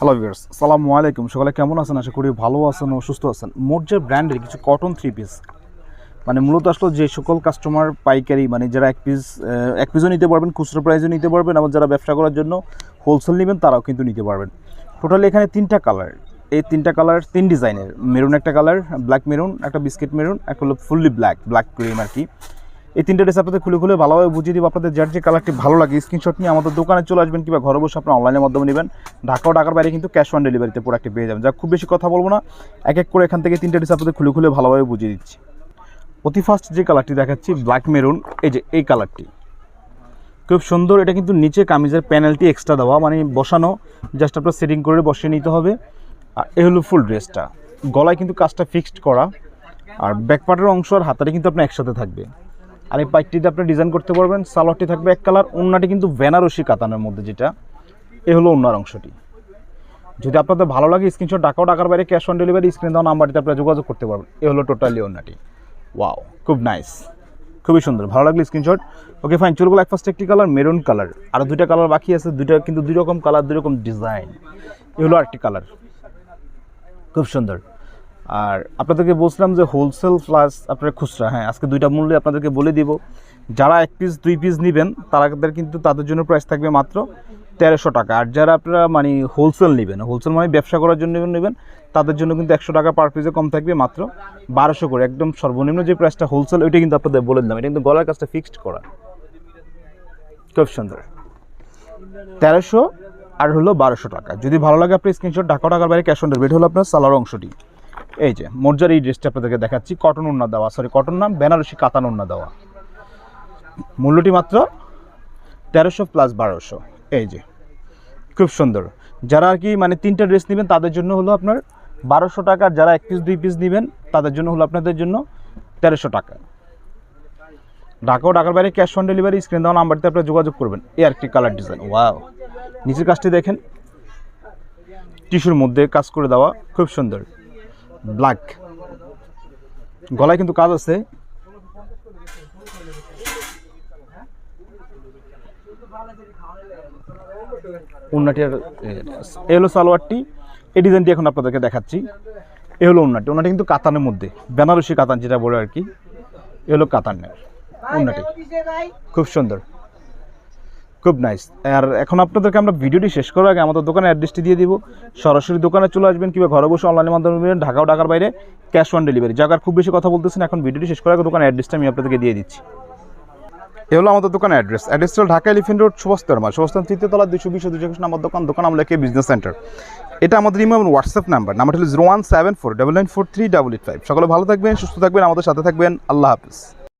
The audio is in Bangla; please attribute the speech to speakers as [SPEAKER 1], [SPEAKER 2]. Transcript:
[SPEAKER 1] হ্যালো ভিউয়ার্স আসসালামু আলাইকুম সকালে কেমন আছেন? আশা করি ভালো আছেন ও সুস্থ আছেন। মোট যে ব্র্যান্ডের কিছু কটন থ্রি পিস মানে মূলত আসলে যে সকল কাস্টমার পাইকারি মানে যারা এক পিস এক পিসও নিতে পারবেন, খুচরো প্রাইসও নিতে পারবেন আবার যারা ব্যবসা করার জন্য হোলসেল নেবেন, তারাও কিন্তু নিতে পারবেন। টোটালি এখানে তিনটা কালার এই তিনটা কালার তিন ডিজাইনের মেরুন একটা কালার ব্ল্যাক মেরুন একটা বিস্কিট মেরুন একটা হলো ফুললি ব্ল্যাক ব্ল্যাক ক্রিম আর কি। এই তিনটা ড্রেস আপনাদের খুলে খুলে ভালোভাবে বুঝিয়ে দিব। আপনাদের যার যে কালারটি ভালো লাগে স্ক্রিনশট নিয়ে আমাদের দোকানে চলে আসবেন কিংবা ঘরে বসে আপনার অনলাইনের মাধ্যমে নেবেন। ঢাকা ও ঢাকার বাইরে কিন্তু ক্যাশ অন ডেলিভারিতে প্রোডাক্টটি পেয়ে যাবেন। যা খুব বেশি কথা বলব না। এক এক করে এখান থেকে তিনটা ড্রেস আপনাদের খুলে খুলে ভালোভাবে বুঝিয়ে দিচ্ছি। অতি ফার্স্ট যে কালারটি দেখাচ্ছি ব্ল্যাক মেরুন এই যে, এই কালারটি। খুব সুন্দর, এটা কিন্তু নিচে কামিজের প্যানেলটি এক্সট্রা দেওয়া মানে বসানো জাস্ট আপনার সেটিং করে বসিয়ে নিতে হবে। আর এ হলো ফুল ড্রেসটা গলায় কিন্তু কাজটা ফিক্সড করা। আর ব্যাকপার্টের অংশ আর হাতারে কিন্তু আপনার একসাথে থাকবে। আর এই পাইপটিতে আপনি ডিজাইন করতে পারবেন। সালোয়ারটি থাকবে এক কালার ওন্নাটি কিন্তু বেনারসি কাতানের মধ্যে যেটা, এ হলো ওন্নার অংশটি। যদি আপনাদের ভালো লাগে স্ক্রিনশট টাকাও টাকার বাইরে ক্যাশ অন ডেলিভারি স্ক্রিন দেওয়া নাম্বারটিতে আপনারা যোগাযোগ করতে পারবেন। এ হলো টোটালি ওন্নাটি। ওয়াও খুব নাইস খুবই সুন্দর। ভালো লাগলে স্ক্রিনশট ওকে ফাইন চুলগুলো এক ফার্স্ট একটি কালার মেরুন কালার আর দুইটা কালার বাকি আছে, দুইটা কিন্তু দুই রকম কালার দুই রকম ডিজাইন এ হলো আরেকটি কালার খুব সুন্দর। আর আপনাদেরকে বলছিলাম যে হোলসেল প্লাস আপনার খুচরা হ্যাঁ আজকে দুইটা মূল্যে আপনাদেরকে বলে দিব। যারা এক পিস দুই পিস নেবেন, তাদের কিন্তু তাদের জন্য প্রাইস থাকবে মাত্র তেরোশো টাকা। আর যারা আপনারা মানে হোলসেল নেবেন হোলসেল মানে ব্যবসা করার জন্য নেবেন, তাদের জন্য কিন্তু একশো টাকা পার পিসে কম থাকবে মাত্র বারোশো করে। একদম সর্বনিম্ন যে প্রাইসটা হোলসেল ওইটা কিন্তু আপনাদের বলে দিলাম। এটা কিন্তু গলার কাজটা ফিক্সড করা। খুব সুন্দর। তেরোশো আর হলো বারোশো টাকা। যদি ভালো লাগে আপনি স্ক্রিনশট ঢাকা টাকার বাইরে ক্যাশ অন ডেলিভারি হলো আপনার সালার অংশটি। এই যে মোর্জার এই ড্রেসটা আপনাদেরকে দেখাচ্ছি, কটন ওন্না দেওয়া সরি কটন নাম বেনারসি কাতান উন্না দেওয়া। মূল্যটি মাত্র তেরোশো প্লাস বারোশো। এই যে, খুব সুন্দর। যারা আর কি মানে তিনটা ড্রেস নেবেন, তাদের জন্য হলো আপনার বারোশো টাকা যারা এক পিস দুই পিস নেবেন, তাদের জন্য হলো আপনাদের জন্য তেরোশো টাকা। ঢাকা ও ঢাকার বাইরে ক্যাশ অন ডেলিভারি স্ক্রিন দেওয়া নাম্বারতে আপনারা যোগাযোগ করবেন। এই আরেকটি কালার ডিজাইন ওয়াও নিচের কাজটি দেখেন। টিস্যুর মধ্যে কাজ করে দেওয়া, খুব সুন্দর। ব্ল্যাক গলায় কিন্তু কাজ আছে। উন্নাটি আর এ হলো সালোয়ারটি। এই ডিজাইনটি এখন আপনাদেরকে দেখাচ্ছি। এ হলো উন্নাটি। উন্নাটি কিন্তু কাতানের মধ্যে। বেনারসি কাতান যেটা বলে আর কি। এ হলো কাতানের উন্নাটি। খুব সুন্দর। খুব নাইস আর এখন আপনাদেরকে আমরা ভিডিওটি শেষ করার আগে আমাদের দোকানের অ্যাড্রেসটি দিয়ে দিব। সরাসরি দোকানে চলে আসবেন, কিংবা ঘরে বসে অনলাইনের মাধ্যমে নেবেন, ঢাকা ও ঢাকার বাইরে ক্যাশ অন ডেলিভারি জায়গার খুব বেশি কথা বলতেছেন এখন ভিডিওটি শেষ করার আগে দোকানের অ্যাড্রেসটা আমি আপনাদেরকে দিয়ে দিচ্ছি। এ হলো আমাদের দোকানের অ্যাড্রেস অ্যাড্রেসটা হলো ঢাকা এলিফেন্ট রোড সুভাস্তর মা সুভাস্তর তৃতীয় তলা দুশো বিশ দুশো একুশ নম্বর দোকান। দোকান আমলেকে বিজনেস সেন্টার এটা আমাদের ইমো এবং হোয়াটসঅ্যাপ নাম্বার নাম্বার হলো zero one seven four double nine four three double eight five সকলে ভালো থাকবেন, সুস্থ থাকবেন, আমাদের সাথে থাকবেন। আল্লাহ হাফিজ।